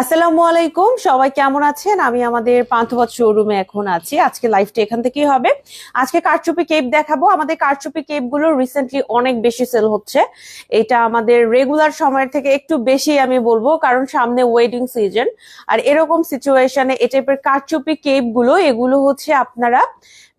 আসসালামু আলাইকুম, সবাই কেমন আছেন? আমি আমাদের পান্থপথ শোরুমে এখন আছি। আজকে লাইভটা এখান থেকেই হবে। আজকে কারচুপি কেপ দেখাবো। আমাদের কারচুপি কেপগুলো রিসেন্টলি অনেক বেশি সেল হচ্ছে। এটা আমাদের রেগুলার সময়ের থেকে একটু বেশি আমি বলব, কারণ সামনে ওয়েডিং সিজন আর এরকম সিচুয়েশনে এই টাইপের কারচুপি কেপগুলো, এগুলো হচ্ছে আপনারা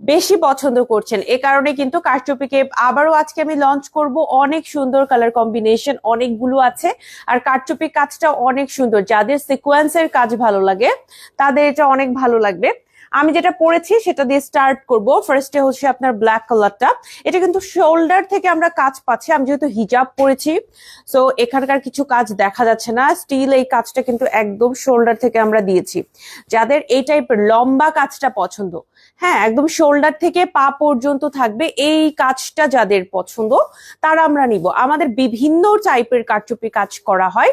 বেশি পছন্দ করছেন। এ কারণে কিন্তু কারচুপিকে আবারও আজকে আমি লঞ্চ করব। অনেক সুন্দর কালার কম্বিনেশন অনেকগুলো আছে। আর কারচুপি কাজটা অনেক সুন্দর। যাদের সিকোয়েন্সের কাজ ভালো লাগে, তাদের এটা অনেক ভালো লাগবে। আমি যেটা পরেছি সেটা দিয়ে স্টার্ট করব। ফার্স্টে হচ্ছে আপনার ব্ল্যাক কালারটা এটা কিন্তু শোল্ডার থেকে আমরা কাজ পাচ্ছি। আমি যেহেতু হিজাব পরেছি সো এখানকার কিছু কাজ দেখা যাচ্ছে না। স্টিল এই কাজটা কিন্তু একদম শোল্ডার থেকে আমরা দিয়েছি। যাদের এই টাইপের লম্বা কাজটা পছন্দ হ্যাঁ একদম শোল্ডার থেকে পা পর্যন্ত থাকবে, এই কাজটা যাদের পছন্দ, তারা আমরা নিব। আমাদের বিভিন্ন টাইপের কারচুপি কাজ করা হয়।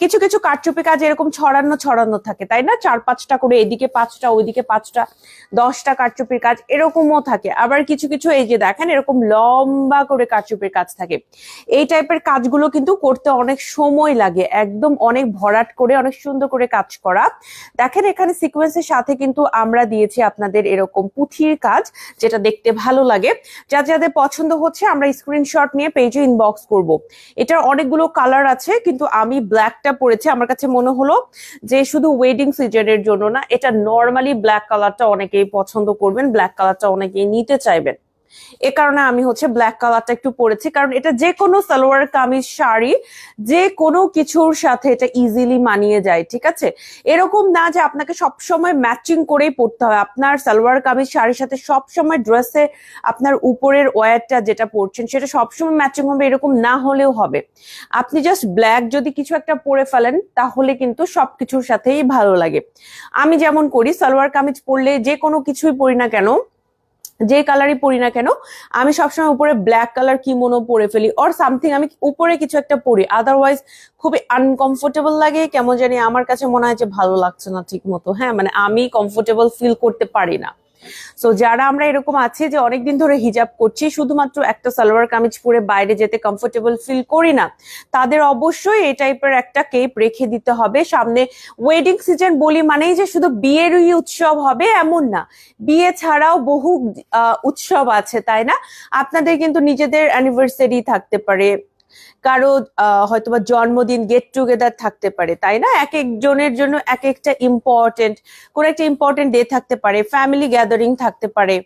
কিছু কিছু কারচুপি কাজ এরকম ছড়ানো ছড়ানো থাকে, তাই না? চার, পাঁচটা করে, এদিকে পাঁচটা, ওইদিকে পাঁচটা দশটা কারচুপির কাজ এরকমও থাকে। আবার কিছু কিছু এই যে দেখেন, এরকম লম্বা করে কারচুপির কাজ থাকে। এই টাইপের কাজগুলো কিন্তু করতে অনেক সময় লাগে। একদম অনেক ভরাট করে, অনেক সুন্দর করে কাজ করা। দেখেন, এখানে সিকোয়েন্সের সাথে কিন্তু আমরা দিয়েছি আপনাদের এরকম পুঁথির কাজ, যেটা দেখতে ভালো লাগে। যা যাদের পছন্দ হচ্ছে, আমরা স্ক্রিনশট নিয়ে পেজে ইনবক্স করব। এটার অনেকগুলো কালার আছে, কিন্তু আমি ব্ল্যাকটা পরেছি। আমার কাছে মনে হলো যে শুধু ওয়েডিং সিজনের জন্য না, এটা নর্মালি ব্ল্যাক কালারটা অনেকেই পছন্দ করবেন ব্ল্যাক কালারটা অনেকেই নিতে চাইবেন। এ কারণে আমি হচ্ছে ব্ল্যাক কালারটা একটু পরেছি, কারণ এটা যে কোনো সালোয়ার কামিজ, শাড়ি যে কোনো কিছুর সাথে এটা ইজিলি মানিয়ে যায়, ঠিক আছে? এরকম না যে আপনাকে সবসময় ম্যাচিং করেই পরতে হয়। আপনার সালোয়ার, কামিজ, শাড়ির সাথে সবসময় ড্রেসে আপনার উপরের ওয়ারটা যেটা পরছেন, সেটা সবসময় ম্যাচিং হবে, এরকম না হলেও হবে। আপনি জাস্ট ব্ল্যাক যদি কিছু একটা পরে ফেলেন, তাহলে কিন্তু সবকিছুর সাথেই ভালো লাগে। আমি যেমন করি, সালোয়ার, কামিজ পরলে যে কোনো কিছুই পরি না কেন যে কালারই পরি না কেন, আমি সবসময় উপরে ব্ল্যাক কালার কিমোনো পরে ফেলি অর সামথিং আমি উপরে কিছু একটা পরি। আদারওয়াইজ খুবই আনকমফোর্টেবল লাগে, কেমন জানি আমার কাছে মনে হয় যে ভালো লাগছে না ঠিক মতো হ্যাঁ মানে আমি কমফোর্টেবল ফিল করতে পারি না। সো যারা আমরা এরকম আছি যে অনেকদিন ধরে হিজাব করছি, শুধুমাত্র একটা সালোয়ার কামিজ পরে বাইরে যেতে কমফোর্টেবল ফিল করি না, তাদের অবশ্যই এই টাইপের একটা কেপ রেখে দিতে হবে। সামনে ওয়েডিং সিজন বলি মানেই যে শুধু বিয়েরই উৎসব হবে এমন না, বিয়ে ছাড়াও বহু উৎসব আছে, তাই না? আপনাদের কিন্তু নিজেদের অ্যানিভার্সারি থাকতে পারে। কারও হয়তোবা জন্মদিন গেট টুগেদার থাকতে পারে, তাই না? এক একজনের জন্য এক একটা ইম্পর্টেন্ট কোন একটা ইম্পর্টেন্ট ডে থাকতে পারে ফ্যামিলি গ্যাদারিং থাকতে পারে,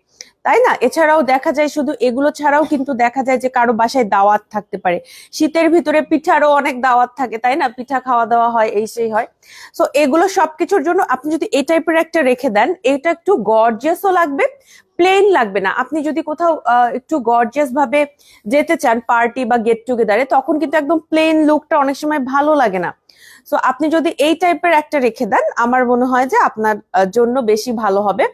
তাই না? এছাড়াও দেখা যায় শুধু এগুলো ছাড়াও কিন্তু দেখা যায় যে কারও বাসায় দাওয়াত থাকতে পারে। শীতের ভিতরে পিঠারও অনেক দাওয়াত থাকে, তাই না? পিঠা খাওয়া দাওয়া হয়, এই সেই হয়। সো এগুলো সবকিছুর জন্য আপনি যদি এই টাইপের একটা রেখে দেন, এটা একটু গর্জিয়াসও লাগবে। প্লেন লাগবে না। আপনি যদি কোথাও একটু গর্জিয়াস ভাবে যেতে চান, পার্টি বা গেট টুগেদারে তখন কিন্তু একদম প্লেন লুকটা অনেক সময় ভালো লাগে না। সো আপনি যদি এই টাইপের একটা রেখে দেন, আমার মনে হয় যে আপনার জন্য বেশি ভালো হবে।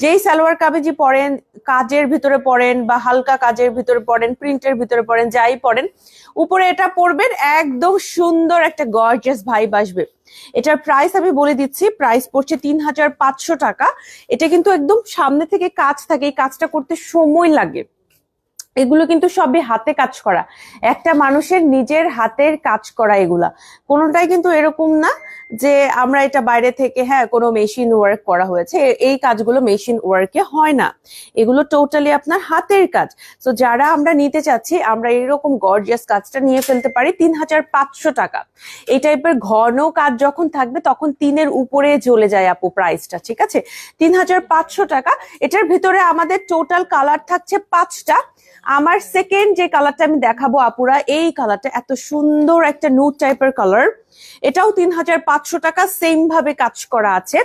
যেই সালোয়ার কামিজি পরেন, কাজের ভিতরে পরেন বা হালকা কাজের ভিতরে পরেন প্রিন্টের ভিতরে পরেন, যাই পরেন, উপরে এটা পরবেন, একদম সুন্দর একটা গর্জিয়াস ভাইব আসবে। এটার প্রাইস আমি বলে দিচ্ছি প্রাইস পড়ছে তিন হাজার পাঁচশো টাকা। এটা কিন্তু একদম সামনে থেকে কাজ থাকে, এই কাজটা করতে সময় লাগে। এগুলো কিন্তু সবই হাতে কাজ করা। একটা মানুষের নিজের হাতের কাজ করা এগুলা। কোনোটাই কিন্তু এরকম না যে আমরা এটা বাইরে থেকে হ্যাঁ কোনো মেশিন ওয়ার্ক করা হয়েছে। এই কাজগুলো মেশিন ওয়ার্কে হয় না। এগুলো টোটালি আপনার হাতের কাজ। তো যারা আমরা নিতে চাচ্ছি, আমরা এরকম গর্জিয়াস কাজটা নিয়ে ফেলতে পারি তিন হাজার পাঁচশো টাকা। এই টাইপের ঘন কাজ যখন থাকবে, তখন তিনের উপরে চলে যায় আপু প্রাইসটা ঠিক আছে? তিন হাজার পাঁচশো টাকা। এটার ভিতরে আমাদের টোটাল কালার থাকছে পাঁচটা। আমার সেকেন্ড যে কালারটা আমি দেখাবো আপুরা, এই কালারটা এত সুন্দর একটা নুট টাইপের কালার এটাও তিন হাজার পাঁচশো টাকা সেম ভাবে কাজ করা আছে।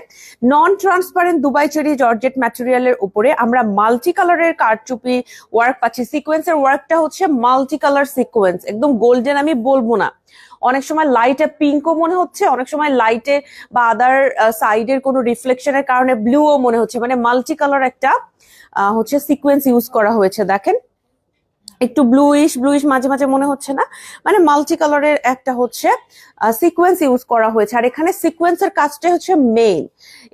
Non transparent Dubai cherry georgette ম্যাটেরিয়ালের উপরে আমরা মাল্টি কালারের কারচুপি ওয়ার্ক পাচ্ছি। সিকোয়েন্সের ওয়ার্কটা হচ্ছে মাল্টি কালার সিকোয়েন্স একদম গোল্ডেন আমি বলব না। অনেক সময় লাইটে পিঙ্কও মনে হচ্ছে, অনেক সময় লাইটে বা আদার সাইডের কোনো রিফ্লেকশনের কারণে ব্লুও মনে হচ্ছে। মানে মাল্টি কালার একটা হচ্ছে সিকোয়েন্স ইউজ করা হয়েছে, দেখেন। একটু ব্লুইশ ব্লুইশ মাঝে মাঝে মনে হচ্ছে না। মানে মাল্টি কালারের একটা হচ্ছে সিকোয়েন্স ইউজ করা হয়েছে। আর এখানে সিকোয়েন্সের কাজটা হচ্ছে মেইন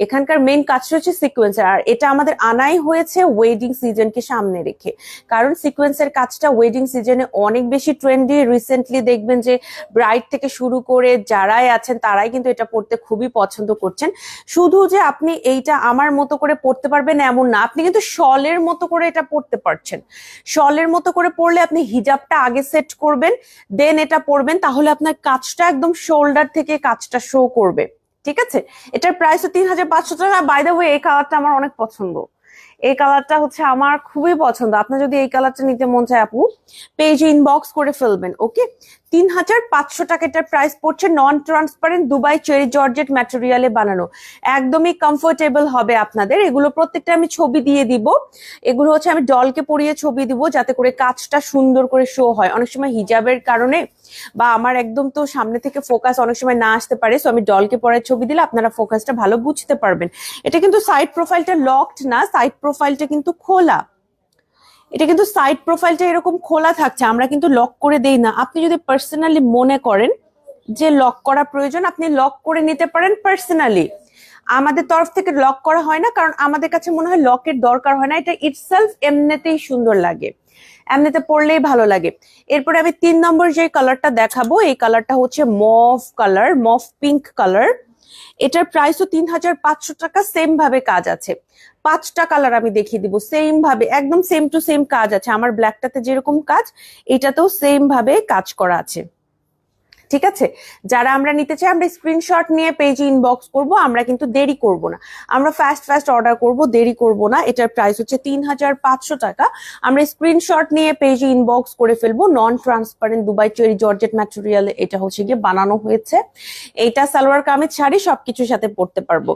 এখানকার মেইন কাজটা হচ্ছে সিকোয়েন্সের আর এটা আমাদের আনাই হয়েছে ওয়েডিং সিজনকে সামনে রেখে। কারণ সিকোয়েন্সের কাজটা ওয়েডিং সিজনে অনেক বেশি ট্রেন্ডি রিসেন্টলি দেখবেন যে ব্রাইড থেকে শুরু করে যারাই আছেন, তারাই কিন্তু এটা পড়তে খুবই পছন্দ করছেন। শুধু যে আপনি এইটা আমার মতো করে পড়তে পারবেন এমন না। আপনি কিন্তু শলের মতো করে এটা পড়তে পারছেন। শলের মতো করে পড়লে আপনি হিজাবটা আগে সেট করবেন দেন এটা পরবেন, তাহলে আপনার কাজটা একদম শোল্ডার থেকে কাজটা শো করবে। ঠিক আছে? এটার প্রাইস তিন হাজার পাঁচশো টাকা। বাই দ্য ওয়ে এই কালারটা আমার অনেক পছন্দ। এই কালারটা হচ্ছে আমার খুবই পছন্দ। আপনার যদি এই কালারটা নিতে মন চায় আপু পেজ ইনবক্স করে ফেলবেন ওকে তিন হাজার পাঁচশো টাকা এটার প্রাইস পড়ছে non transparent Dubai cherry georgette ম্যাটেরিয়ালে বানানো। একদমই কমফোর্টেবল হবে আপনাদের। এগুলো প্রত্যেকটা আমি ছবি দিয়ে দিব। এগুলো হচ্ছে আমি ডলকে পরিয়ে ছবি দিব যাতে করে কাজটা সুন্দর করে শো হয়। অনেক সময় হিজাবের কারণে বা আমার একদম তো সামনে থেকে ফোকাস অনেক সময় না আসতে পারে সো আমি ডলকে পরার ছবি দিলে আপনারা ফোকাসটা ভালো বুঝতে পারবেন। এটা কিন্তু সাইড প্রোফাইলটা লকড না সাইড প্রোফাইলটা কিন্তু খোলা। এটা কিন্তু সাইড প্রোফাইলটা এরকম খোলা থাকছে, আমরা কিন্তু লক করে দেই না। আপনি যদি পার্সোনালি মনে করেন যে লক করা প্রয়োজন, আপনি লক করে নিতে পারেন পার্সোনালি আমাদের তরফ থেকে লক করা হয় না, কারণ আমাদের কাছে মনে হয় লকের দরকার হয় না। এটা ইটসেলফ এমনিতেই সুন্দর লাগে। এমনিতে পড়লেই ভালো লাগে। এরপরে আমি তিন নম্বর যে কালারটা দেখাবো, এই কালারটা হচ্ছে mauve colour mauve pink colour এটার প্রাইসও তিন হাজার পাঁচশো টাকা সেম ভাবে কাজ আছে। পাঁচটা কালার আমি দেখিয়ে দিব সেম ভাবে, একদম সেম টু সেম কাজ আছে। আমার ব্ল্যাকটাতে যেরকম কাজ, এটাতেও সেম ভাবে কাজ করা আছে। ঠিক আছে? যারা আমরা নিতে চাই, আমরা স্ক্রিনশট নিয়ে পেজে ইনবক্স করব, আমরা কিন্তু দেরি করব না। আমরা ফাস্ট ফাস্ট অর্ডার করব, দেরি করব না। এটার প্রাইস হচ্ছে তিন হাজার পাঁচশো টাকা। আমরা স্ক্রিনশট নিয়ে পেজে ইনবক্স করে ফেলব। Non transparent Dubai cherry georgette material এটা হচ্ছে গিয়ে বানানো হয়েছে। এইটা সালোয়ার, কামিজ, শাড়ি সবকিছুর সাথে পরতে পারব।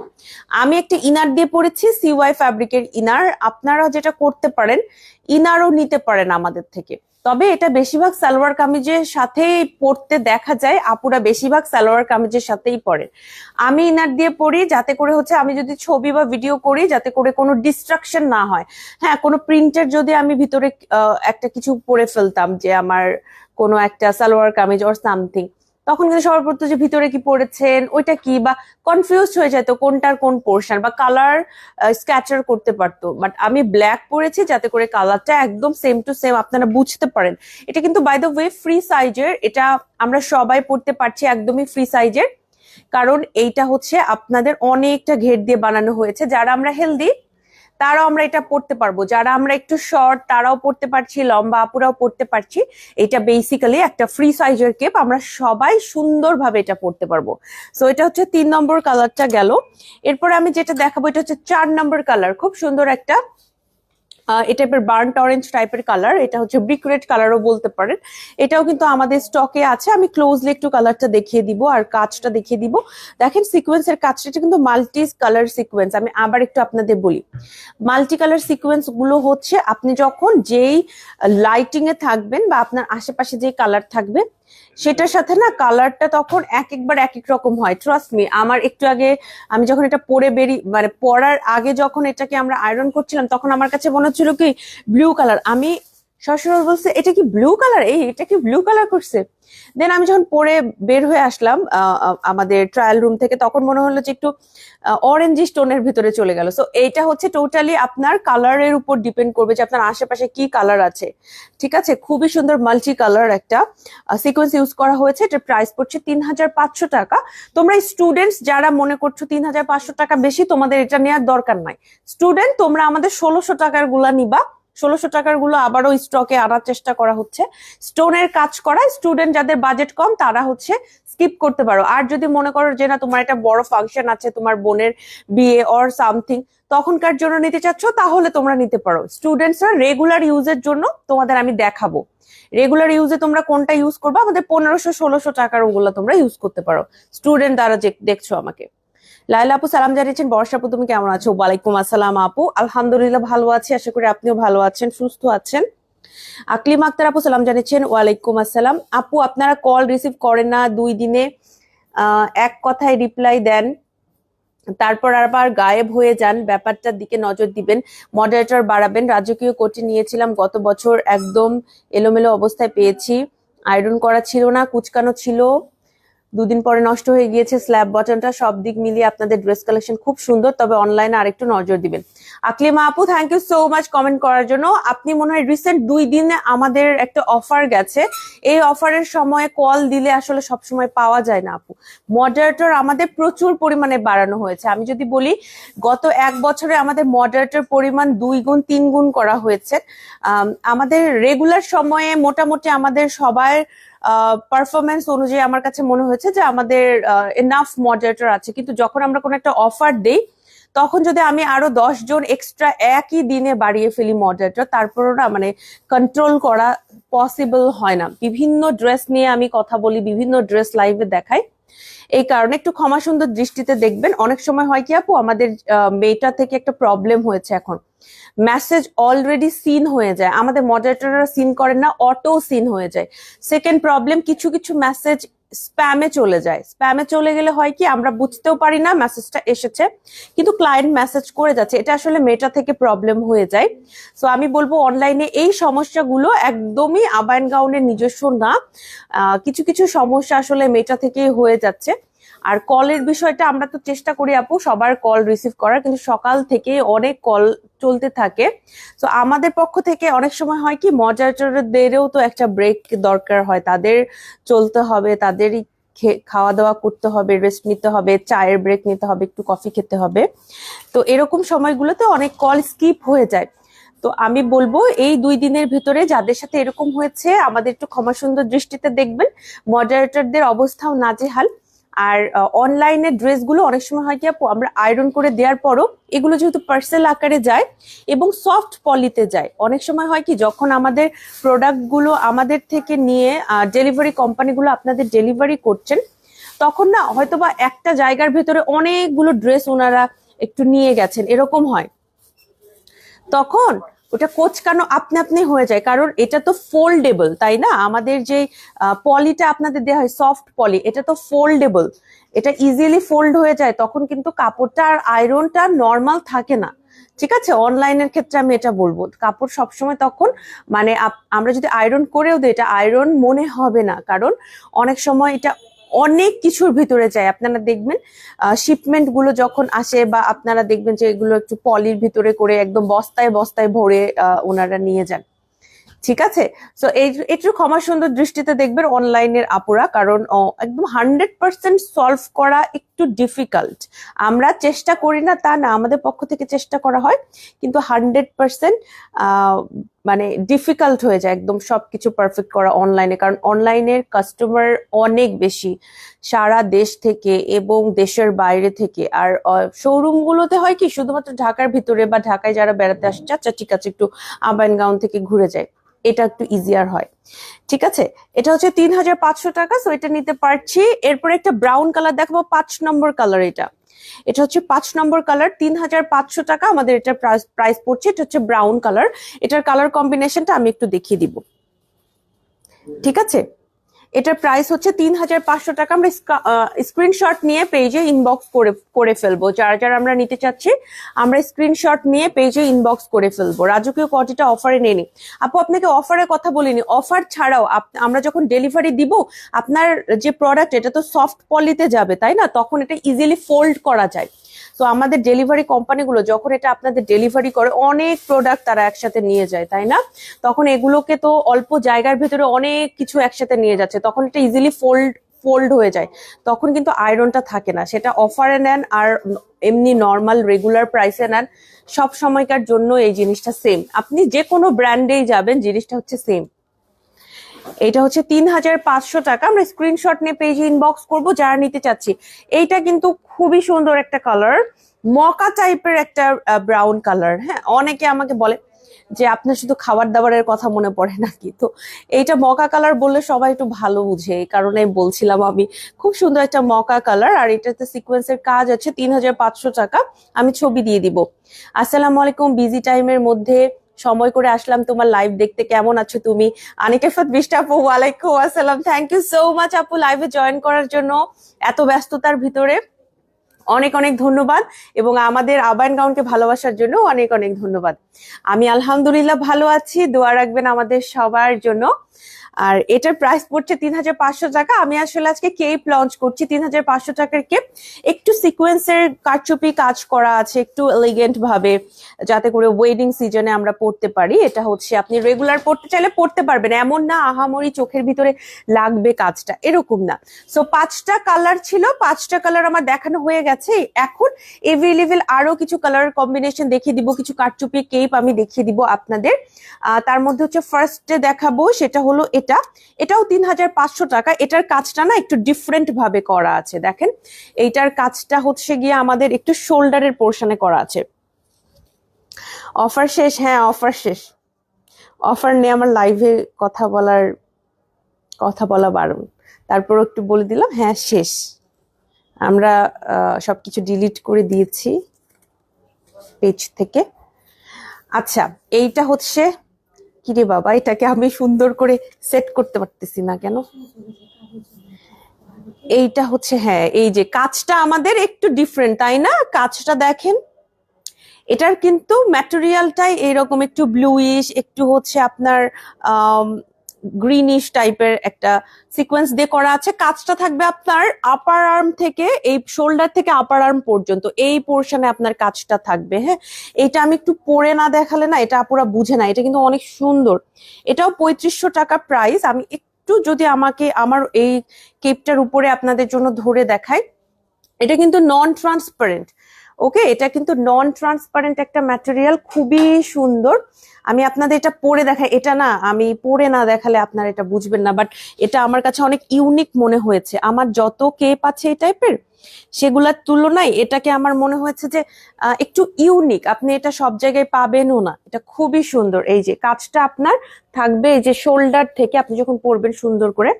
আমি একটা ইনার দিয়ে পরেছি সিওয়াই ফ্যাব্রিকের ইনার আপনারা যেটা করতে পারেন ইনারও নিতে পারেন আমাদের থেকে। তবে এটা বেশিরভাগ সালোয়ার কামিজের সাথেই পরতে দেখা যায়, আপুরা বেশিরভাগ সালোয়ার কামিজের সাথেই পরে আমি ইনার দিয়ে পড়ি যাতে করে হচ্ছে আমি যদি ছবি বা ভিডিও করি যাতে করে কোনো ডিস্ট্রাকশন না হয়। হ্যাঁ কোনো প্রিন্টের যদি আমি ভিতরে একটা কিছু পরে ফেলতাম যে আমার কোনো একটা সালোয়ার কামিজ অর সামথিং তখন কিন্তু সবার প্রথম যে ভিতরে কি পড়েছেন, ওইটা কি? বা কনফিউজ হয়ে যেত কোনটার কোন পোর্শন বা কালার স্ক্যাচার করতে পারতো। বাট আমি ব্ল্যাক পরেছি যাতে করে কালারটা একদম সেম টু সেম আপনারা বুঝতে পারেন। এটা কিন্তু বাই দ্য ওয়ে ফ্রি সাইজের এটা আমরা সবাই পড়তে পারছি একদমই ফ্রি সাইজের কারণ এইটা হচ্ছে আপনাদের অনেকটা ঘের দিয়ে বানানো হয়েছে। যারা আমরা হেলদি তারাও আমরা এটা পড়তে পারব। যারা আমরা একটু শর্ট তারাও পড়তে পারছি, লম্বা আপুরাও পড়তে পারছি। এটা বেসিক্যালি একটা ফ্রি সাইজের কেপ আমরা সবাই সুন্দরভাবে এটা পড়তে পারব। সো এটা হচ্ছে তিন নম্বর কালারটা গেল। এরপর আমি যেটা দেখাবো, এটা হচ্ছে চার নম্বর কালার খুব সুন্দর একটা এই টাইপের বার্নট অরেঞ্জ টাইপের কালার এটা হচ্ছে ব্রিক রেড কালারও বলতে পারেন। এটাও কিন্তু আমাদের স্টকে আছে, আমি ক্লোজলি একটু কালারটা দেখিয়ে দিব আর কাজটা দেখিয়ে দিব। দেখেন সিকোয়েন্সের কাজটা কিন্তু মাল্টি কালার সিকোয়েন্স আমি আবার একটু আপনাদের বলি। মাল্টি কালার সিকোয়েন্সগুলো হচ্ছে, আপনি যখন যেই লাইটিং এ থাকবেন বা আপনার আশেপাশে যেই কালার থাকবে সেটার সাথে না কালারটা তখন এক একবার এক এক রকম হয়। ট্রাস্ট মি আমার একটু আগে আমি যখন এটা পরে বেরি মানে পরার আগে যখন এটাকে আমরা আয়রন করছিলাম, তখন আমার কাছে মনে হচ্ছিল কি ব্লু কালার আমি সরাসরি বলছে, এটা কি ব্লু কালার এই, এটা কি ব্লু কালার করছে? দেন আমি যখন পরে বের হয়ে আসলাম আমাদের ট্রায়াল রুম থেকে, তখন মনে হলো যে একটু অরেঞ্জ স্টোনের ভিতরে চলে গেল। সো এইটা হচ্ছে টোটালি আপনার কালারের উপর ডিপেন্ড করবে যে আপনার আশেপাশে কি কালার আছে। ঠিক আছে? খুবই সুন্দর মাল্টি কালার একটা সিকোয়েন্স ইউজ করা হয়েছে। এটার প্রাইস পড়ছে তিন হাজার পাঁচশো টাকা। তোমরা স্টুডেন্টস যারা মনে করছ তিন হাজার পাঁচশো টাকা বেশি, তোমাদের এটা নেওয়ার দরকার নাই। স্টুডেন্ট তোমরা আমাদের ষোলোশো টাকারগুলা নিবা। ষোলোশো টাকারগুলো আবারও স্টকে আনার চেষ্টা করা হচ্ছে। স্টোনের কাজ করা স্টুডেন্ট যাদের বাজেট কম, তারা হচ্ছে স্কিপ করতে পারো। আর যদি মনে করো যে না, তোমার একটা বড় ফাংশন আছে, তোমার বোনের বিয়ে অর সামথিং তখনকার জন্য নিতে চাচ্ছ, তাহলে তোমরা নিতে পারো। স্টুডেন্টসরা রেগুলার ইউজের জন্য তোমাদের আমি দেখাবো। রেগুলার ইউজে তোমরা কোনটা ইউজ করবে? আমাদের পনেরোশো, ষোলোশো টাকার ওগুলো তোমরা ইউজ করতে পারো। স্টুডেন্ট দ্বারা দেখছ আমাকে। লাইলা আপু, সালাম জানিয়েছেন, বর্ষা আপু, তুমি কেমন আছো? ওয়ালাইকুম আসসালাম আপু। আলহামদুলিল্লাহ ভালো আছি, আশা করি আপনিও ভালো আছেন, সুস্থ আছেন। আকলিম আক্তার আপু, সালাম জানিয়েছেন, ওয়ালাইকুম আসসালাম। আপু, আপনারা কল রিসিভ করেন না, দুই দিনে এক কথায় রিপ্লাই দেন। তারপর আবার গায়েব হয়ে যান, ব্যাপারটার দিকে নজর দিবেন মডারেটর বাড়াবেন। রাজকীয় কোটি নিয়েছিলাম, গত বছর একদম এলোমেলো অবস্থায় পেয়েছি। আয়রন করা ছিল না, কুচকানো ছিল। দুদিন পরে নষ্ট হয়ে গিয়েছে স্ল্যাব বটনটা সব দিক মিলিয়ে আপনাদের ড্রেস কালেকশন খুব সুন্দর তবে অনলাইনে আরেকটু নজর দিবেন। আকলিমা আপু thank you so much comment করার জন্য। আপনি মনে হয় রিসেন্ট দুই দিনে আমাদের একটা অফার গেছে। এই অফারের সময় কল দিলে আসলে সব সময় পাওয়া যায় না আপু। মডারেটর আমাদের প্রচুর পরিমাণে বাড়ানো হয়েছে। আমি যদি বলি গত এক বছরে আমাদের মডারেটর পরিমাণ দুই গুণ তিন গুণ করা হয়েছে। আম, আমাদের রেগুলার সময়ে মোটামুটি আমাদের সবার পারফরমেন্স অনুযায়ী আমার কাছে মনে হয়েছে যে আমাদের এনাফ মডারেটর আছে। কিন্তু যখন আমরা কোনো একটা অফার দেই, তখন যদি আমি আরও দশ জন এক্সট্রা একই দিনে বাড়িয়ে ফেলি মডারেটর তারপরও না মানে কন্ট্রোল করা পসিবল হয় না। বিভিন্ন ড্রেস নিয়ে আমি কথা বলি, বিভিন্ন ড্রেস লাইভে দেখাই। এই কারণে একটু ক্ষমা সুন্দর দৃষ্টিতে দেখবেন। অনেক সময় হয় কি আপু, আমাদের মেয়েটা থেকে একটা প্রবলেম হয়েছে এখন। মেসেজ অলরেডি সিন হয়ে যায়। আমাদের মডারেটররা সিন করেন না অটো সিন হয়ে যায়। সেকেন্ড প্রবলেম কিছু কিছু মেসেজ স্প্যামে চলে যায়। স্প্যামে চলে গেলে হয় কি, আমরা বুঝতেও পারি না মেসেজটা এসেছে। কিন্তু ক্লায়েন্ট মেসেজ করে যাচ্ছে। এটা আসলে মেটা থেকে প্রবলেম হয়ে যায়। সো আমি বলব অনলাইনে এই সমস্যাগুলো একদমই আবায়ন গাউনের নিজস্ব না। কিছু কিছু সমস্যা আসলে মেটা থেকেই হয়ে যাচ্ছে। আর কলের বিষয়টা আমরা তো চেষ্টা করি, আপু, সবার কল রিসিভ করার, কিন্তু সকাল থেকে অনেক কল চলতে থাকে। তো আমাদের পক্ষ থেকে অনেক সময় হয় কি মডারেটরদেরও তো একটা ব্রেক দরকার হয়। তাদের চলতে হবে, তাদেরই খাওয়া দাওয়া করতে হবে রেস্ট নিতে হবে, চায়ের ব্রেক নিতে হবে, একটু কফি খেতে হবে। তো এরকম সময়গুলোতে অনেক কল স্কিপ হয়ে যায়। তো আমি বলব, এই দুই দিনের ভিতরে যাদের সাথে এরকম হয়েছে, আমাদের একটু ক্ষমা সুন্দর দৃষ্টিতে দেখবেন। মডারেটরদের অবস্থাও নাজেহাল। আর অনলাইনে ড্রেসগুলো অনেক সময় হয় কি আমরা আয়রন করে দেওয়ার পরও এগুলো যেহেতু পার্সেল আকারে যায় এবং সফট পলিতে যায়। অনেক সময় হয় কি, যখন আমাদের প্রোডাক্টগুলো আমাদের থেকে নিয়ে ডেলিভারি কোম্পানিগুলো আপনাদের ডেলিভারি করছেন, তখন না হয়তোবা একটা জায়গার ভেতরে অনেকগুলো ড্রেস ওনারা একটু নিয়ে গেছেন, এরকম হয়। তখন ওটা কোচকানো আপনি আপনি হয়ে যায়? কারণ এটা তো ফোল্ডেবল তাই না? আমাদের যে পলিটা আপনাদের দেওয়া হয় সফট পলি এটা তো ফোল্ডেবল এটা ইজিলি ফোল্ড হয়ে যায়, তখন কিন্তু কাপড়টা আর আয়রনটা নর্মাল থাকে না। ঠিক আছে? অনলাইনের ক্ষেত্রে আমি এটা বলব। কাপড় সবসময় তখন মানে আমরা যদি আয়রন করেও দিই, এটা আয়রন মনে হবে না। কারণ অনেক সময় এটা অনেক কিছুর ভিতরে যায়। আপনারা দেখবেন শিপমেন্টগুলো যখন আসে বা আপনারা দেখবেন যে এগুলো একটু পলির ভিতরে করে একদম বস্তায় বস্তায় ভরে ওনারা নিয়ে যান। ঠিক আছে? তো এই একটু ক্ষমা সুন্দর দৃষ্টিতে দেখবেন অনলাইনের আপুরা, কারণ একদম হান্ড্রেড পার্সেন্ট সলভ করা একটু ডিফিকাল্ট আমরা চেষ্টা করি না তা না, আমাদের পক্ষ থেকে চেষ্টা করা হয়, কিন্তু হান্ড্রেড পার্সেন্ট মানে ডিফিকাল্ট হয়ে যায় একদম সবকিছু পারফেক্ট করা অনলাইনে কারণ অনলাইনের কাস্টমার অনেক বেশি সারা দেশ থেকে এবং দেশের বাইরে থেকে। আর শোরুম গুলোতে হয় কি শুধুমাত্র ঢাকার ভিতরে বা ঢাকায় যারা বেড়াতে আসছে আচ্ছা ঠিক আছে, একটু আবাইন গাউন থেকে ঘুরে যায় এটা একটু ইজিয়ার হয়। ঠিক আছে? এটা হচ্ছে তিন হাজার পাঁচশো টাকা সো এটা নিতে পারছি। এরপরে একটা ব্রাউন কালার দেখাবো, পাঁচ নম্বর কালার এটা। এটা হচ্ছে পাঁচ নম্বর কালার তিন হাজার পাঁচশো টাকা আমাদের এটা প্রাইস পড়ছে। এটা হচ্ছে ব্রাউন কালার এটার কালার কম্বিনেশনটা আমি একটু দেখিয়ে দিব। ঠিক আছে? এটার প্রাইস হচ্ছে তিন হাজার পাঁচশো টাকা। আমরা স্ক্রিনশট নিয়ে পেজে ইনবক্স করে করে ফেলব। যারা যারা আমরা নিতে চাচ্ছি, আমরা স্ক্রিনশট নিয়ে পেজে ইনবক্স করে ফেলব। রাজকীয় কটিটা অফারে নেই নি। আপু, আপনাকে অফারের কথা বলিনি। অফার ছাড়াও আমরা যখন ডেলিভারি দিব, আপনার যে প্রোডাক্ট এটা তো সফট পলিতে যাবে, তাই না? তখন এটা ইজিলি ফোল্ড করা যায়। তো আমাদের ডেলিভারি কোম্পানিগুলো যখন এটা আপনাদের ডেলিভারি করে, অনেক প্রোডাক্ট তারা একসাথে নিয়ে যায়, তাই না? তখন এগুলোকে তো অল্প জায়গার ভেতরে অনেক কিছু একসাথে নিয়ে যাচ্ছে। তখন এটা ইজিলি ফোল্ড ফোল্ড হয়ে যায়। তখন কিন্তু আয়রনটা থাকে না। সেটা অফারে নেন আর এমনি নর্মাল রেগুলার প্রাইসে নেন। সব সময়কার জন্য এই জিনিসটা সেম আপনি যে কোনো ব্র্যান্ডেই যাবেন, জিনিসটা হচ্ছে সেম এটা হচ্ছে তিন হাজার পাঁচশো টাকা। আমরা স্ক্রিনশট নিয়ে পেজে ইনবক্স করব, যারা নিতে চাচ্ছি। এইটা কিন্তু খুবই সুন্দর একটা কালার মকা টাইপের একটা ব্রাউন কালার হ্যাঁ অনেকে আমাকে বলে যে, আপনার শুধু খাবার দাবারের কথা মনে পড়ে নাকি? তো এইটা মকা কালার বললে সবাই একটু ভালো বুঝে। এই কারণে বলছিলাম আমি, খুব সুন্দর একটা মকা কালার আর এটাতে সিকোয়েন্সের কাজ আছে তিন হাজার পাঁচশো টাকা। আমি ছবি দিয়ে দিব। আসসালামু আলাইকুম বিজি টাইমের মধ্যে সময় করে আসলাম, তোমার লাইভ দেখতে কেমন আছো তুমি? আনিকেফাত বিষ্টা আপু, ওয়ালাইকুম আসসালাম। থ্যাংক ইউ সো মাচ আপু লাইভে জয়েন করার জন্য এত ব্যস্ততার ভিতরে। অনেক অনেক ধন্যবাদ এবং আমাদের আবায়ন গাউনকে ভালোবাসার জন্য অনেক অনেক ধন্যবাদ। আমি আলহামদুলিল্লাহ ভালো আছি, দোয়া রাখবেন আমাদের সবার জন্য। আর এটার প্রাইস পড়ছে তিন হাজার পাঁচশো টাকা। আমি আসলে আজকে কেপ লঞ্চ করছি তিন হাজার পাঁচশো টাকার কেপ একটু সিকোয়েন্সের কারচুপি কাজ করা আছে, একটু এলিগেন্ট ভাবে, যাতে করে ওয়েডিং সিজনে আমরা পড়তে পারি। এটা হচ্ছে আপনি রেগুলার পড়তে চাইলে পড়তে পারবেন। এমন না আহামরি চোখের ভিতরে লাগবে কাজটা, এরকম না। সো পাঁচটা কালার ছিল, পাঁচটা কালার আমার দেখানো হয়ে গেছে। এখন এভেলেবেল আরও কিছু কালার কম্বিনেশন দেখিয়ে দিব, কিছু কারচুপি কেপ আমি দেখিয়ে দিব আপনাদের। তার মধ্যে হচ্ছে ফার্স্টে দেখাবো, সেটা হলো এটা এটাও তিন হাজার পাঁচশো টাকা। এটার কাজটা না একটু ডিফারেন্ট ভাবে করা আছে দেখেন। এইটার কাজটা হচ্ছে গিয়ে আমাদের একটু শোল্ডারের পোর্শনে করা আছে। অফার শেষ হ্যাঁ অফার শেষ। অফার নিয়ে আমার লাইভে কথা বলার কথা বলা বারণ। তারপর একটু বলে দিলাম হ্যাঁ শেষ। আমরা আহ, সবকিছু ডিলিট করে দিয়েছি পেজ থেকে। আচ্ছা এইটা হচ্ছে কি রে বাবা, এটাকে আমি সুন্দর করে সেট করতে পারতেছি না কেন? এইটা হচ্ছে হ্যাঁ এই যে কাজটা আমাদের একটু ডিফারেন্ট তাই না? কাজটা দেখেন, এটার কিন্তু ম্যাটেরিয়ালটাই এরকম একটু ব্লুইশ একটু হচ্ছে আপনার গ্রিনিশ টাইপের একটা সিকোয়েন্স দিয়ে করা আছে। কাজটা থাকবে আপনার আপার আর্ম থেকে, এই শোল্ডার থেকে আপার আর্ম পর্যন্ত। এই পোর্শনে আপনার কাজটা থাকবে হ্যাঁ? এটা আমি একটু পরে না দেখালে না, এটা আপুরা বুঝে না, এটা কিন্তু অনেক সুন্দর। এটাও পঁয়ত্রিশশো টাকা প্রাইস আমি একটু যদি আমাকে, আমার এই কেপটার উপরে আপনাদের জন্য ধরে দেখাই। এটা কিন্তু নন ট্রান্সপারেন্ট ওকে এটা কিন্তু নন ট্রান্সপারেন্ট একটা ম্যাটেরিয়াল খুবই সুন্দর। আমি আপনাদের এটা পরে দেখাই এটা না, আমি পরে না দেখালে আপনারা এটা বুঝবেন না বাট এটা আমার কাছে অনেক ইউনিক মনে হয়েছে। আমার যত কেপ আছে এই টাইপের সেগুলার তুলনায় এটাকে আমার মনে হয়েছে যে একটু ইউনিক আপনি এটা সব জায়গায় পাবেনও না। এটা খুবই সুন্দর। এই যে কাজটা আপনার থাকবে এই যে শোল্ডার থেকে, আপনি যখন পরবেন সুন্দর করে,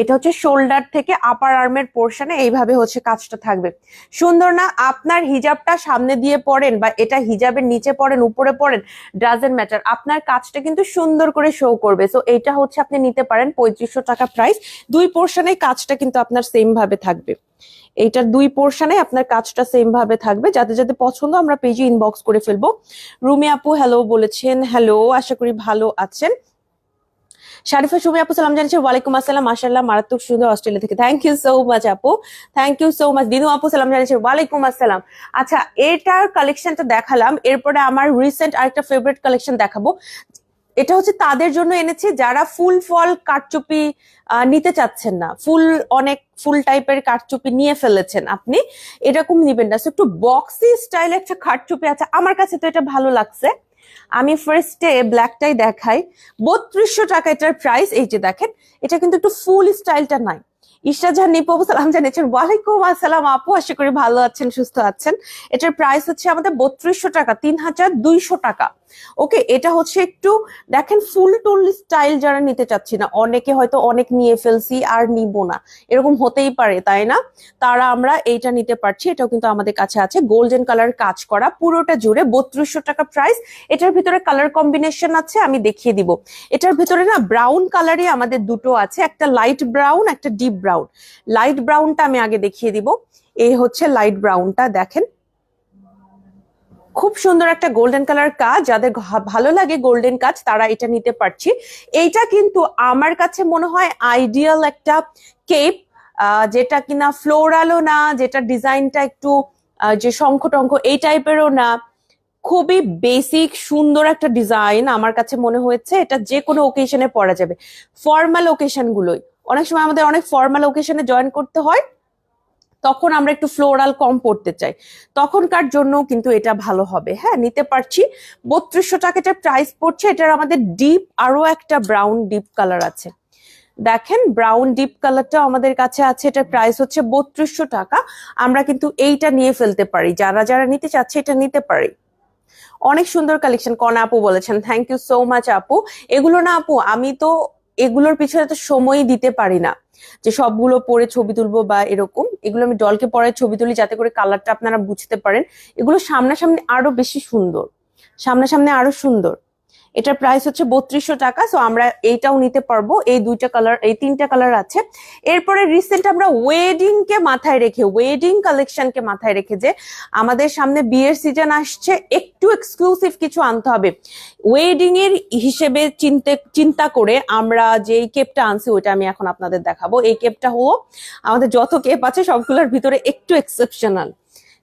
এটা হচ্ছে শোল্ডার থেকে আপার আর্মের পোর্শনে এইভাবে হচ্ছে কাজটা থাকবে। সুন্দর না, আপনার হিজাবটা সামনে দিয়ে পড়েন বা এটা হিজাবের নিচে পড়েন উপরে পড়েন ডাজেন্ট ম্যাটার আপনার কাজটা কিন্তু সুন্দর করে শো করবে। সো এটা হচ্ছে আপনি নিতে পারেন পঁয়ত্রিশশো টাকা প্রাইস দুই পোর্শনে কাজটা কিন্তু আপনার সেম ভাবে থাকবে। এইটার দুই পোর্শনে আপনার কাজটা সেম ভাবে থাকবে। যাতে যাতে পছন্দ, আমরা পেজে ইনবক্স করে ফেলব। রুমি আপু হ্যালো বলেছেন। হ্যালো আশা করি ভালো আছেন। শারিফা সুমি আপু সালাম জানিয়েছে ওয়ালাইকুম আসসালাম। মাশাল্লাহ মারাত্মক সুন্দর অস্ট্রেলিয়া থেকে। থ্যাংক ইউ সো মাচ আপু। Thank you so much Dinu আপু সালাম জানিয়েছে ওয়ালাইকুম আসসালাম। আচ্ছা এটার কালেকশনটা দেখালাম। এরপরে আমার রিসেন্ট আরেকটা ফেভারিট কালেকশন দেখাবো। এটা হচ্ছে তাদের জন্য এনেছি। যারা ফুল ফল কারচুপি আহ, নিতে চাচ্ছেন না। ফুল অনেক ফুল টাইপের কারচুপি নিয়ে ফেলেছেন আপনি। এরকম নিবেন না। একটু বক্সি স্টাইল একটা কারচুপি আছে। আমার কাছে তো এটা ভালো লাগছে। আমি ফার্স্টে ব্ল্যাকটাই দেখাই। বত্রিশশো টাকা এটার প্রাইস এই যে দেখেন, এটা কিন্তু একটু ফুল স্টাইলটা নাই। ঈশা জাহান, নিপু সালাম জানিয়েছেন, ওয়ালাইকুম আসসালাম আপু, আশা করি ভালো আছেন, সুস্থ আছেন। এটার প্রাইস হচ্ছে আমাদের বত্রিশশো টাকা, তিন হাজার দুইশো টাকা। ওকে, এটা হচ্ছে একটু, দেখেন, ফুল টুল স্টাইল যারা নিতে চাচ্ছি না, অনেকে হয়তো অনেক নিয়ে ফেলছি, আর নিব না। এরকম হতেই পারে, তাই না? তারা আমরা এইটা নিতে পারছি, এটাও কিন্তু আমাদের কাছে আছে। গোল্ডেন কালার কাজ করা, পুরোটা জুড়ে বত্রিশশো টাকা প্রাইস এটার ভিতরে কালার কম্বিনেশন আছে, আমি দেখিয়ে দিব। এটার ভিতরে না ব্রাউন কালারই আমাদের দুটো আছে, একটা লাইট ব্রাউন একটা ডিপ ব্রাউন লাইট ব্রাউনটা আমি আগে দেখিয়ে দিব। এই হচ্ছে লাইট ব্রাউনটা দেখেন। খুব সুন্দর একটা গোল্ডেন কালার কাজ। যাদের ভালো লাগে গোল্ডেন কাজ, তারা এটা নিতে পারছি। এইটা কিন্তু আমার কাছে মনে হয় আইডিয়াল একটা কেপ যেটা কিনা ফ্লোরালও না, যেটা ডিজাইনটা একটু যে শঙ্খ টঙ্খ এই টাইপেরও না। খুবই বেসিক সুন্দর একটা ডিজাইন আমার কাছে মনে হয়েছে। এটা যে কোনো ওকেশনে পরা যাবে। ফর্মাল ওকেশন গুলোই অনেক সময় আমাদের অনেক ফর্মাল ওকেশনে জয়েন করতে হয়, তখন আমরা একটু ফ্লোরাল কম পড়তে চাই। তখনকার জন্য কিন্তু এটা ভালো হবে। হ্যাঁ নিতে পারছি। বত্রিশশো টাকা এটার প্রাইস পড়ছে, এটার আমাদের ডিপ আরও একটা ব্রাউন ডিপ কালার আছে। দেখেন ব্রাউন ডিপ কালারটা আমাদের কাছে আছে। এটার প্রাইস হচ্ছে বত্রিশশো টাকা। আমরা কিন্তু এইটা নিয়ে ফেলতে পারি। যারা যারা নিতে চাচ্ছে, এটা নিতে পারি। অনেক সুন্দর কালেকশন কনা আপু বলেছেন থ্যাংক ইউ সো মাচ আপু। এগুলো না আপু, আমি তো এগুলোর পিছনে তো সময় দিতে পারি না। যে সবগুলো পরে ছবি তুলবো বা এরকম, এগুলো আমি ডলকে পরে ছবি তুলি যাতে করে কালারটা আপনারা বুঝতে পারেন। এগুলো সামনাসামনি আরও বেশি সুন্দর। সামনাসামনি আরও সুন্দর। এটার প্রাইস হচ্ছে বত্রিশশো টাকা সো আমরা এইটাও নিতে পারব। এই দুইটা কালার এই তিনটা কালার আছে। এরপরে রিসেন্ট আমরা ওয়েডিং কে মাথায় রেখে ওয়েডিং কালেকশনকে মাথায় রেখে যে আমাদের সামনে বিয়ের সিজন আসছে, একটু এক্সক্লুসিভ কিছু আনতে হবে। ওয়েডিং এর হিসেবে চিনতে, চিন্তা করে আমরা যে কেপটা আনছি, ওইটা আমি এখন আপনাদের দেখাবো। এই কেপটা হলো আমাদের যত কেপ আছে, সবগুলোর ভিতরে একটু এক্সেপশনাল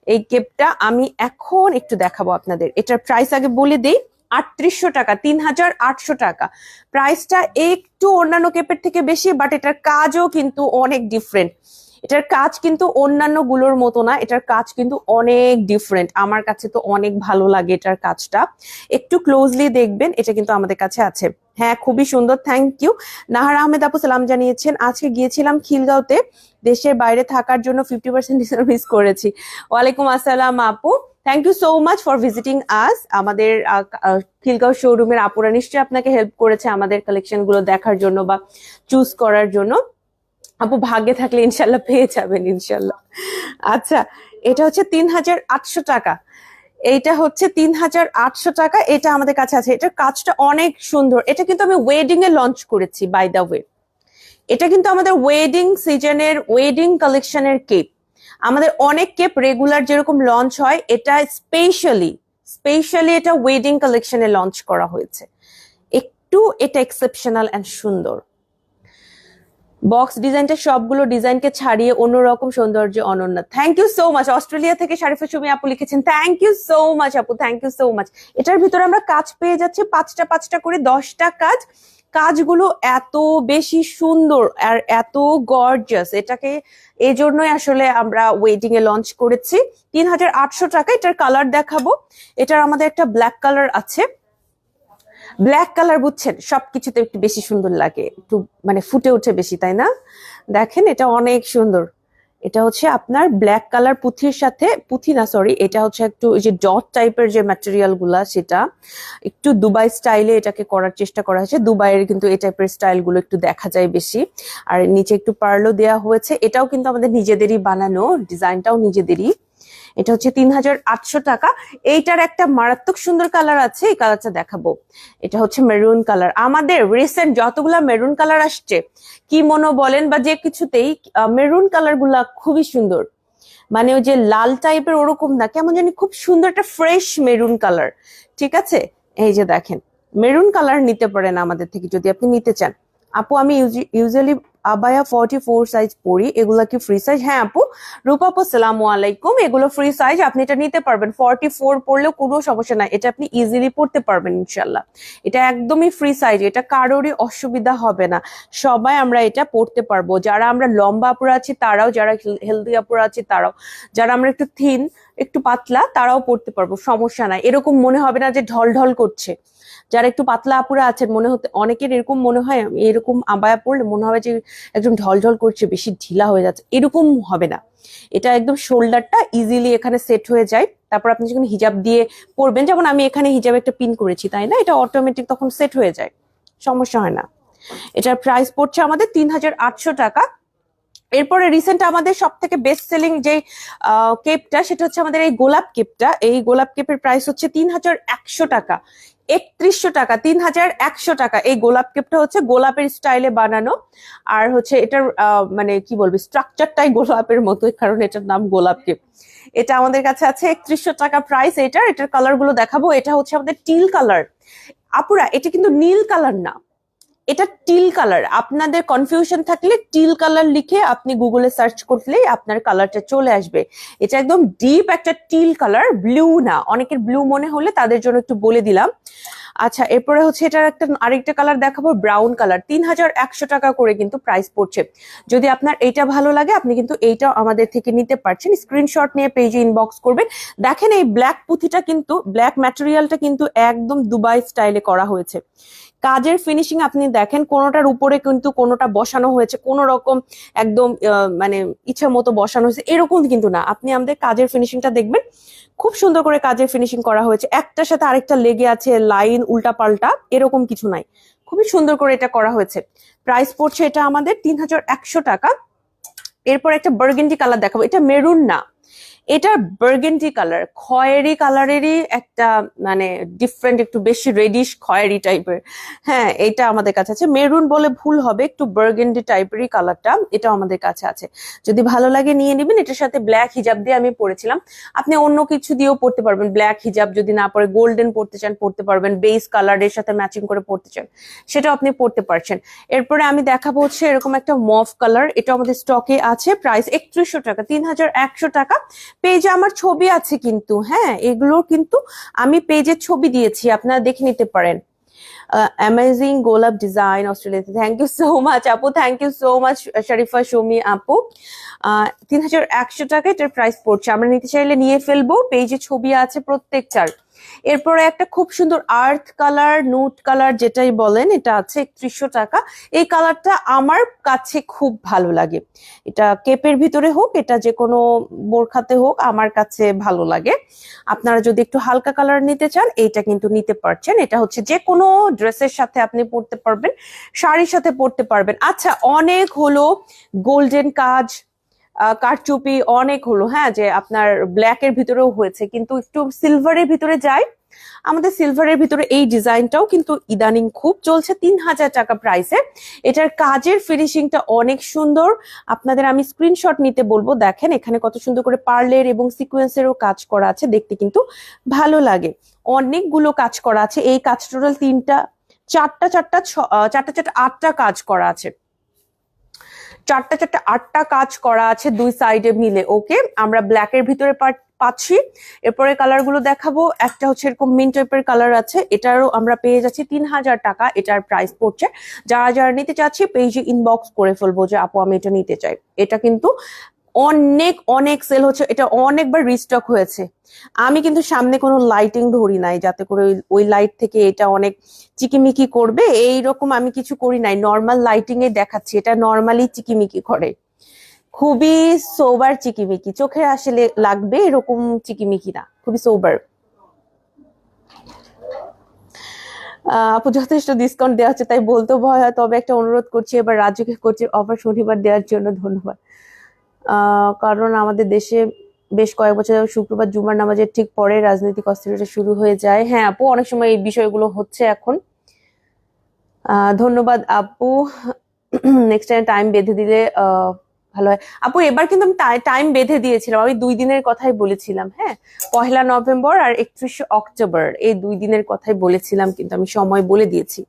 এই কেপটা আমি এখন একটু দেখাবো আপনাদের। এটার প্রাইস আগে বলে দিই। আটত্রিশশো টাকা, তিন হাজার আটশো টাকা। প্রাইসটা একটু অন্যান্য কেপের থেকে বেশি বাট এটার কাজও কিন্তু অনেক ডিফারেন্ট এটার কাজ কিন্তু অন্যান্যগুলোর মতো না, এটার কাজ কিন্তু অনেক ডিফারেন্ট আমার কাছে তো অনেক ভালো লাগে এটার কাজটা। একটু ক্লোজলি দেখবেন, এটা কিন্তু আমাদের কাছে আছে। হ্যাঁ খুবই সুন্দর থ্যাংক ইউ নাহার আহমেদ আপু সালাম জানিয়েছেন, আজকে গিয়েছিলাম খিলগাঁওতে। দেশের বাইরে থাকার জন্য ফিফটি পার্সেন্ট মিস করেছি। ওয়ালাইকুম আসসালাম আপু। Thank you so much for visiting us আমাদের খিলগাঁও শোরুমের আপুরা নিশ্চয়ই আপনাকে হেল্প করেছে আমাদের কালেকশনগুলো দেখার জন্য বা চুজ করার জন্য। আপু ভাগ্যে থাকলে ইনশাল্লাহ পেয়ে যাবেন, ইনশাল্লাহ। আচ্ছা এটা হচ্ছে তিন হাজার আটশো টাকা। এইটা হচ্ছে তিন হাজার আটশো টাকা, এটা আমাদের কাছে আছে। এটার কাজটা অনেক সুন্দর। এটা কিন্তু আমি ওয়েডিং এ লঞ্চ করেছি বাই দ্য ওয়ে এটা কিন্তু আমাদের ওয়েডিং সিজনের ওয়েডিং কালেকশনের কেপ আমাদের অনেক কেপ রেগুলার যেরকম লঞ্চ হয়, এটা স্পেশালি স্পেশালি এটা ওয়েডিং কালেকশনে লঞ্চ করা হয়েছে। একটু এটা এক্সেপশনাল অ্যান্ড সুন্দর। বক্স ডিজাইনটা সবগুলো ডিজাইনকে ছাড়িয়ে অন্যরকম সৌন্দর্য অনন্য। Thank you so much Australia থেকে শারিফা সুমি আপু লিখেছেন থ্যাংক ইউ সো মাচ আপু থ্যাংক ইউ সো মাচ এটার ভিতরে আমরা কাজ পেয়ে যাচ্ছি পাঁচটা পাঁচটা করে দশটা কাজ। কাজগুলো এত বেশি সুন্দর আর এত গর্জাস এটাকে এই জন্যই আসলে আমরা ওয়েডিং এ লঞ্চ করেছি। তিন হাজার আটশো টাকা এটার কালার দেখাবো। এটার আমাদের একটা ব্ল্যাক কালার আছে। ব্ল্যাক কালার বুঝছেন? সবকিছুতে একটু বেশি সুন্দর লাগে। একটু মানে ফুটে ওঠে বেশি, তাই না? দেখেন, এটা অনেক সুন্দর। এটা হচ্ছে আপনার ব্ল্যাক কালার পুঁথির সাথে, পুঁথি না সরি এটা হচ্ছে একটু যে ডট টাইপের যে ম্যাটেরিয়ালগুলা, সেটা একটু দুবাই স্টাইলে এটাকে করার চেষ্টা করা হয়েছে। দুবাইয়ের কিন্তু এই টাইপের স্টাইলগুলো একটু দেখা যায় বেশি। আর নিচে একটু পার্লো দেওয়া হয়েছে। এটাও কিন্তু আমাদের নিজেদেরই বানানো ডিজাইনটাও নিজেদেরই। এটা হচ্ছে তিন হাজার আটশো টাকা। এইটার একটা মারাত্মক সুন্দর কালার আছে, এই কালারটা দেখাবো। এটা হচ্ছে মেরুন কালার আমাদের রিসেন্ট যতগুলা মেরুন কালার আসছে, কি মনো বলেন বা যে কিছুতেই মেরুন কালারগুলা খুবই সুন্দর। মানে ওই যে লাল টাইপের ওরকম না, কেমন জানি খুব সুন্দর একটা ফ্রেশ মেরুন কালার ঠিক আছে? এই যে দেখেন মেরুন কালার নিতে পারেন আমাদের থেকে যদি আপনি নিতে চান। আপু, আমি ইউজুয়ালি আবায়া ফর্টি ফোর সাইজ পরি, এগুলা কি ফ্রি সাইজ হ্যাঁ আপু। রূপা আপু সালামু আলাইকুম। এগুলো ফ্রি সাইজ আপনি এটা নিতে পারবেন। ফর্টি ফোর পরলেও কোনো সমস্যা নাই। এটা আপনি ইজিলি পড়তে পারবেন ইনশাল্লাহ এটা একদমই ফ্রি সাইজ এটা কারোরই অসুবিধা হবে না। সবাই আমরা এটা পড়তে পারব। যারা আমরা লম্বা আপুরা আছি, তারাও, যারা হেলদি আপুরা আছি, তারাও। যারা আমরা একটু থিন একটু পাতলা, তারাও পড়তে পারব, সমস্যা নাই। এরকম মনে হবে না যে ঢল ঢল করছে। যারা একটু পাতলা আপুরা আছেন, মনে হতে, অনেকের এরকম মনে হয়, এরকম আবায়া পড়লে মনে হবে যে একদম ঢল ঢল করছে, বেশি ঢিলা হয়ে যাচ্ছে। এরকম হবে না। এটা একদম শোল্ডারটা ইজিলি এখানে সেট হয়ে যায়। তারপর আপনি যখন হিজাব দিয়ে পরবেন, যেমন আমি এখানে হিজাব একটা পিন করেছি, তাই না? এটা অটোমেটিক তখন সেট হয়ে যায়। সমস্যা হয় না। এটার প্রাইস পড়ছে আমাদের তিন হাজার আটশো টাকা। এরপরে রিসেন্ট আমাদের সব থেকে বেস্ট সেলিং যে কেপটা সেটা হচ্ছে আমাদের এই গোলাপ কেপটা এই গোলাপ কেপের প্রাইস হচ্ছে তিন হাজার একশো টাকা। একত্রিশশো টাকা, তিন হাজার একশো টাকা। এই গোলাপ কেপটা হচ্ছে গোলাপের স্টাইলে বানানো। আর হচ্ছে এটার মানে কি বলব, স্ট্রাকচারটাই গোলাপের মতো কারণ এটার নাম গোলাপ কেপ। এটা আমাদের কাছে আছে একত্রিশশো টাকা প্রাইস। এটার এটার কালারগুলো দেখাবো। এটা হচ্ছে আমাদের টিল কালার আপুরা, এটা কিন্তু নীল কালার না। এটা টিল কালার আপনাদের কনফিউশন থাকলে টিল কালার লিখে আপনি গুগলে সার্চ করলেই আপনার কালারটা চলে আসবে। এটা একদম ডিপ একটা টিল কালার ব্লু না। অনেকের ব্লু মনে হলে তাদের জন্য একটু বলে দিলাম। আচ্ছা এরপরে হচ্ছে এটার একটা আরেকটা কালার দেখাবো ব্রাউন কালার তিন হাজার একশো টাকা করে কিন্তু প্রাইস পড়ছে। যদি আপনার এইটা ভালো লাগে, আপনি কিন্তু এইটা আমাদের থেকে নিতে পারছেন। স্ক্রিনশট নিয়ে পেজে ইনবক্স করবেন। দেখেন এই ব্ল্যাক পুঁথিটা কিন্তু ব্ল্যাক ম্যাটেরিয়ালটা কিন্তু একদম দুবাই স্টাইলে করা হয়েছে। কাজের ফিনিশিং আপনি দেখেন, কোনোটার উপরে কিন্তু কোনোটা বসানো হয়েছে কোনো রকম একদম মানে ইচ্ছা মতো বসানো হয়েছে, এরকম কিন্তু না। আপনি আমাদের কাজের ফিনিশিংটা দেখবেন, খুব সুন্দর করে কাজের ফিনিশিং করা হয়েছে। একটার সাথে আরেকটা লেগে আছে, লাইন উল্টা পাল্টা এরকম কিছু নাই। খুবই সুন্দর করে এটা করা হয়েছে। প্রাইস পড়ছে এটা আমাদের তিন হাজার একশো টাকা। এরপর একটা বার্গেন্ডি কালার দেখাবো। এটা মেরুন না। এটার বার্গেন্ডি কালার খয়েরি কালারেরই একটা মানে ডিফারেন্ট একটু বেশি রেডিশ খয়েরি টাইপের হ্যাঁ এটা আমাদের কাছে আছে। মেরুন বলে ভুল হবে, একটু বার্গেন্ডি টাইপেরই কালারটা এটা আমাদের কাছে আছে। যদি ভালো লাগে নিয়ে নেবেন, এটার সাথে ব্ল্যাক হিজাব দিয়ে আমি পরেছিলাম। আপনি অন্য কিছু দিয়েও পড়তে পারবেন। ব্ল্যাক হিজাব যদি না পরে গোল্ডেন পড়তে চান, পড়তে পারবেন। বেস কালারের সাথে ম্যাচিং করে পড়তে চান সেটা আপনি পড়তে পারছেন। এরপরে আমি দেখাবো হচ্ছে এরকম একটা মফ কালার এটা আমাদের স্টকে আছে। প্রাইস একত্রিশশো টাকা, তিন হাজার একশো টাকা। পেজে আমার ছবি আছে কিন্তু হ্যাঁ এগুলো কিন্তু আমি পেজের ছবি দিয়েছি, আপনারা দেখে নিতে পারেন। অ্যামেজিং গোলাপ ডিজাইন অস্ট্রেলিয়াতে থ্যাংক ইউ সো মাচ আপু thank you so much Sharifa Soumi আপু। তিন হাজার একশো টাকা এটার প্রাইস পড়ছে, আমরা নিতে চাইলে নিয়ে ফেলব পেজে ছবি আছে প্রত্যেকটার। এরপরে একটা খুব সুন্দর আর্থ কালার নুট কালার যেটাই বলেন, এটা আছে একত্রিশশো টাকা। এই কালারটা আমার কাছে খুব ভালো লাগে। এটা কেপের ভিতরে হোক, এটা যে কোনো বোরখাতে হোক, আমার কাছে ভালো লাগে। আপনারা যদি একটু হালকা কালার নিতে চান, এইটা কিন্তু নিতে পারছেন। এটা হচ্ছে যে কোনো ড্রেসের সাথে আপনি পরতে পারবেন, শাড়ির সাথে পরতে পারবেন। আচ্ছা অনেক হলো গোল্ডেন কাজ কারচুপি অনেক হলো হ্যাঁ যে আপনার ব্ল্যাক এর ভিতরেও হয়েছে, কিন্তু একটু সিলভারের ভিতরে যায় আমাদের সিলভারের ভিতরে এই ডিজাইনটাও কিন্তু ইদানিং খুব চলছে, তিন হাজার টাকা প্রাইসে এটার কাজের ফিনিশিংটা অনেক সুন্দর। আপনাদের আমি স্ক্রিনশট নিতে বলব, দেখেন এখানে কত সুন্দর করে পার্লের এবং সিকোয়েন্সেরও কাজ করা আছে, দেখতে কিন্তু ভালো লাগে। অনেকগুলো কাজ করা আছে, এই কাজ টোটাল তিনটা, চারটা চারটা চারটা চারটা, আটটা কাজ করা আছে। চারটা চারটা আটটা কাজ করা আছে দুই সাইডে মিলে। ওকে আমরা ব্ল্যাক এর ভিতরে পাচ্ছি। এরপরে কালারগুলো দেখাবো। একটা হচ্ছে এরকম মিন টাইপের কালার আছে। এটারও আমরা পেয়ে যাচ্ছি তিন হাজার টাকা। এটার প্রাইস পড়ছে। যারা যারা নিতে চাচ্ছি পেজে ইনবক্স করে ফেলব যে, আপু, আমি এটা নিতে চাই। এটা কিন্তু অনেক অনেক সেল হচ্ছে। এটা অনেকবার রিস্টক হয়েছে। আমি কিন্তু সামনে কোনো লাইটিং ধরি নাই, যাতে করে ওই- লাইট থেকে এটা অনেক চিকিমিকি করবে। এই রকম আমি কিছু করি নাই। নর্মাল লাইটিং এ দেখাচ্ছি। এটা নর্মালি চিকিমিকি করে। খুবই সোবার চিকিমিকি। চোখে আসলে লাগবে এরকম চিকিমিকি না। খুবই সোবার আপু, যথেষ্ট ডিসকাউন্ট দেওয়া হচ্ছে, তাই বলতেও ভয় হয়। তবে একটা অনুরোধ করছি, এবার রাজুকে করছি অফার শনিবার দেওয়ার জন্য ধন্যবাদ। কারণ আমাদের দেশে বেশ কয়েক বছর শুক্রবার, জুমার নামাজের ঠিক পরে রাজনৈতিক অস্থিরতা শুরু হয়ে যায়। হ্যাঁ আপু, অনেক সময় এই বিষয়গুলো হচ্ছে এখন। ধন্যবাদ, আপু। নেক্সট টাইম টাইম বেঁধে দিলে ভালো হয়। আপু, এবার কিন্তু আমি টাইম বেঁধে দিয়েছিলাম। আমি দুই দিনের কথাই বলেছিলাম হ্যাঁ? পহেলা নভেম্বর আর একত্রিশে অক্টোবর, এই দুই দিনের কথাই বলেছিলাম, কিন্তু আমি সময় বলে দিয়েছি।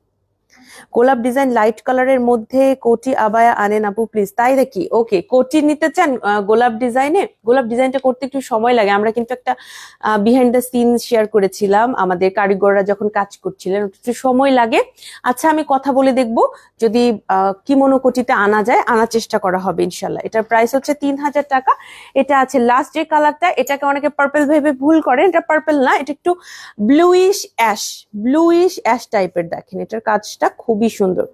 গোলাপ ডিজাইন লাইট কালারের মধ্যে কোটি আবায়া আনেন আপু প্লিজ তাই নাকি? ওকে কোটি নিতে চান গোলাপ ডিজাইনে? গোলাপ ডিজাইনটা করতে একটু সময় লাগে। আমরা কিন্তু একটা বিহাইন্ড দ্য সিন শেয়ার করেছিলাম। আমাদের কারিগররা যখন কাজ করছিলেন একটু সময় লাগে। আচ্ছা আমি কথা বলে দেখব যদি কিমোনো কোটিতে আনা যায়। আনার চেষ্টা করা হবে ইনশাল্লাহ এটার প্রাইস হচ্ছে তিন হাজার টাকা। এটা আছে লাস্ট যে কালারটা এটাকে অনেকে পার্পেল ভেবে ভুল করেন। এটা পার্পেল না, এটা একটু ব্লুইশ অ্যাশ ব্লুইশ অ্যাশ টাইপের দেখেন। এটার কাজটা খুবই সুন্দর।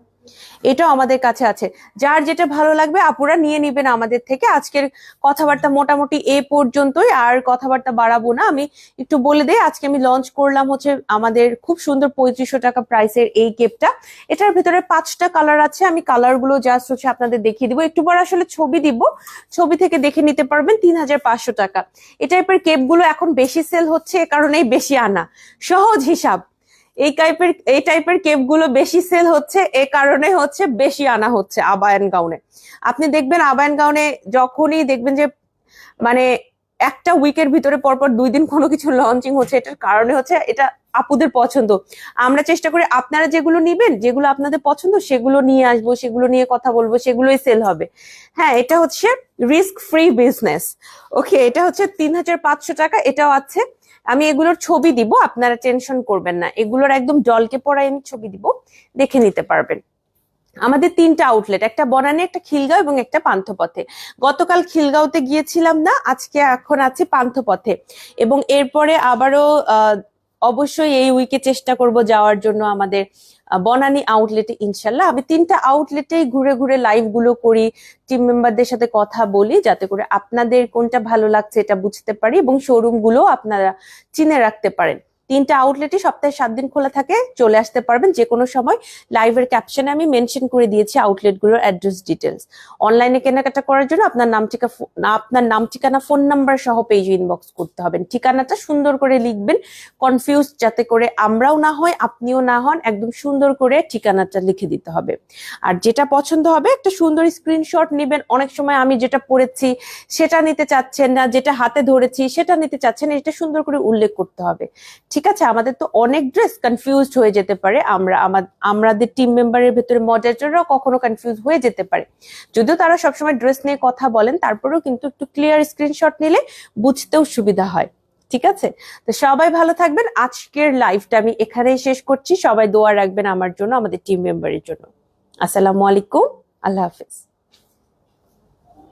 এটাও আমাদের কাছে আছে। যার যেটা ভালো লাগবে আপুরা নিয়ে নিবেন আমাদের থেকে। আজকের কথাবার্তা মোটামুটি এ পর্যন্তই। আর কথাবার্তা বাড়াবো না। আমি একটু বলে দেই, আজকে আমি লঞ্চ করলাম হচ্ছে আমাদের খুব সুন্দর পঁয়ত্রিশশো টাকা প্রাইসের এই কেপটা এটার ভিতরে পাঁচটা কালার আছে। আমি কালারগুলো জাস্ট হচ্ছে আপনাদের দেখিয়ে দিব। একটু পর আসলে ছবি দিব। ছবি থেকে দেখে নিতে পারবেন তিন হাজার পাঁচশো টাকা। এই টাইপের কেপগুলো এখন বেশি সেল হচ্ছে, এ কারণেই বেশি আনা। সহজ হিসাব। এই টাইপের এই টাইপের কেপগুলো বেশি সেল হচ্ছে, এ কারণে হচ্ছে বেশি আনা হচ্ছে আবায়ন গাউনে আপনি দেখবেন আবায়ন গাউনে যখনই দেখবেন যে মানে একটা উইকের ভিতরে পরপর দুই দিন কোনো কিছু লঞ্চিং হচ্ছে, এটার কারণে হচ্ছে এটা আপুদের পছন্দ। আমরা চেষ্টা করি আপনারা যেগুলো নিবেন, যেগুলো আপনাদের পছন্দ, সেগুলো নিয়ে আসব, সেগুলো নিয়ে কথা বলব, সেগুলোই সেল হবে। হ্যাঁ এটা হচ্ছে রিস্ক ফ্রি বিজনেস ওকে এটা হচ্ছে তিন হাজার পাঁচশো টাকা, এটাও আছে। আমি এগুলোর ছবি দিব, আপনারা টেনশন করবেন না। এগুলোর একদম জলকে পড়ায় আমি ছবি দিব, দেখে নিতে পারবেন। আমাদের তিনটা আউটলেট একটা বনানে, একটা খিলগাঁও এবং একটা পান্থপথে। গতকাল খিলগাঁওতে গিয়েছিলাম না, আজকে এখন আছি পান্থপথে। এবং এরপরে আবারও অবশ্যই এই উইকে চেষ্টা করব যাওয়ার জন্য আমাদের বনানি আউটলেটে ইনশাল্লাহ। আমি তিনটা আউটলেটেই ঘুরে ঘুরে লাইভগুলো করি টিম মেম্বারদের সাথে কথা বলি, যাতে করে আপনাদের কোনটা ভালো লাগছে এটা বুঝতে পারি এবং শোরুমগুলো আপনারা চিনে রাখতে পারেন। তিনটা আউটলেটই সপ্তাহে সাত দিন খোলা থাকে, চলে আসতে পারবেন যে কোনো সময় লাইভের ক্যাপশনে আমি মেনশন করে দিয়েছি আউটলেটগুলোর অ্যাড্রেস ডিটেলস অনলাইনে কেনাকাটা করার জন্য আপনার নাম ঠিকা আপনার নাম ঠিকানা ফোন নাম্বার সহ পেজে ইনবক্স করতে হবেন। ঠিকানাটা সুন্দর করে লিখবেন কনফিউজ যাতে করে আমরাও না হয়, আপনিও না হন, একদম সুন্দর করে ঠিকানাটা লিখে দিতে হবে। আর যেটা পছন্দ হবে, একটা সুন্দর স্ক্রিনশট নেবেন। অনেক সময় আমি যেটা পড়েছি, সেটা নিতে চাচ্ছেন না, যেটা হাতে ধরেছি, সেটা নিতে চাচ্ছেন এটা সুন্দর করে উল্লেখ করতে হবে। ঠিক আছে, আমাদের তো অনেক ড্রেস কনফিউজড হয়ে যেতে পারে। আমরা আমাদের টিম মেম্বারের ভেতরে মডারেটররাও কখনো কনফিউজ হয়ে যেতে পারে। যদিও তারা সবসময় ড্রেস নিয়ে কথা বলেন, তারপরেও কিন্তু একটু ক্লিয়ার স্ক্রিনশট নিলে বুঝতেও সুবিধা হয়। ঠিক আছে? তো সবাই ভালো থাকবেন। আজকের লাইভটা আমি এখানেই শেষ করছি। সবাই দোয়া রাখবেন আমার জন্য, আমাদের টিম মেম্বারের জন্য। আসসালামু আলাইকুম। আল্লাহ হাফিজ।